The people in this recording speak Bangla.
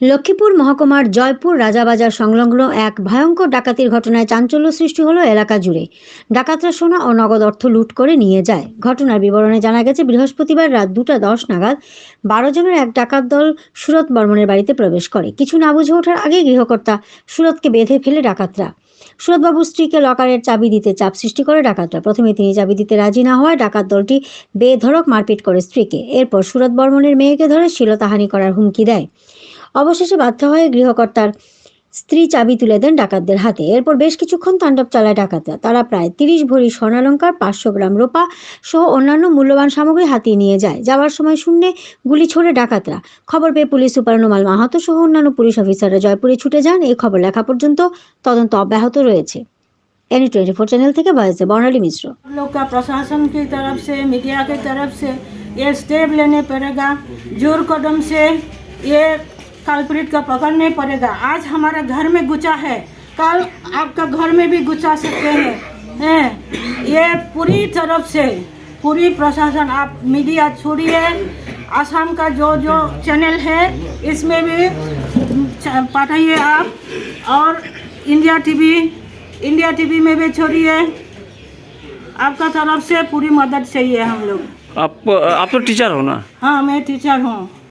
লক্ষ্মীপুর মহকুমার জয়পুর রাজাবাজার সংলগ্ন এক ভয়ঙ্কর ডাকাতির ঘটনায় চাঞ্চল্য সৃষ্টি হলো এলাকা জুড়ে। ডাকাতরা সোনা ও নগদ অর্থ লুট করে নিয়ে যায়। ঘটনার বিবরণে জানা গেছে, বৃহস্পতিবার রাত দুটা দশ নাগাদ বারো জনের এক ডাকাত দল সুরত বর্মনের বাড়িতে প্রবেশ করে। কিছু না বুঝে ওঠার আগেই গৃহকর্তা সুরতকে বেঁধে ফেলে ডাকাতরা। সুরতবাবুর স্ত্রীকে লকারের চাবি দিতে চাপ সৃষ্টি করে ডাকাতরা। প্রথমে তিনি চাবি দিতে রাজি না হওয়ায় ডাকাত দলটি বেধড়ক মারপিট করে স্ত্রীকে। এরপর সুরত বর্মনের মেয়েকে ধরে শিলতাহানি করার হুমকি দেয়। অবশেষে বাধ্য হয়ে গৃহকর্তার স্ত্রী চাবি তুলে দেন ডাকাতদের হাতে এরপর বেশ কিছুক্ষণ তাণ্ডব চালায় ডাকাতরা তারা প্রায় তিরিশ ভরি স্বর্ণালঙ্কার পাঁচশো গ্রাম রূপা সহ অন্যান্য মূল্যবান সামগ্রী হাতিয়ে নিয়ে যায় যাওয়ার সময় শূন্যে গুলি ছোড়ে ডাকাতরা খবর পেয়ে পুলিশ সুপার নোমাল মাহাতো সহ অন্যান্য পুলিশ অফিসাররা জয়পুরে ছুটে যান এই খবর লেখা পর্যন্ত তদন্ত অব্যাহত রয়েছে এনি টোয়েন্টি ফোর চ্যানেল থেকে ভয়েসে বর্ণালী মিশ্র हम लोग का प्रशासन की तरफ से मीडिया की तरफ से ये स्टेप लेने पड़ेगा जोर कदम से ये कल्प्रिट का पकड़ने पड़ेगा। आज हमारे घर में गुचा है। कल आपका घर में भी गुचा सकते हैं। हैं। ये पूरी तरफ़ से पूरी प्रशासन आप मीडिया छोड़िए। आसाम का जो जो चैनल है इसमें भी पाठाइए आप। और इंडिया टीवी इंडिया टीवी में भी छोड़िए। आपका तरफ़ से पूरी मदद चाहिए हम लोग। आप आप तो टीचर हो ना? हाँ मैं टीचर हूँ।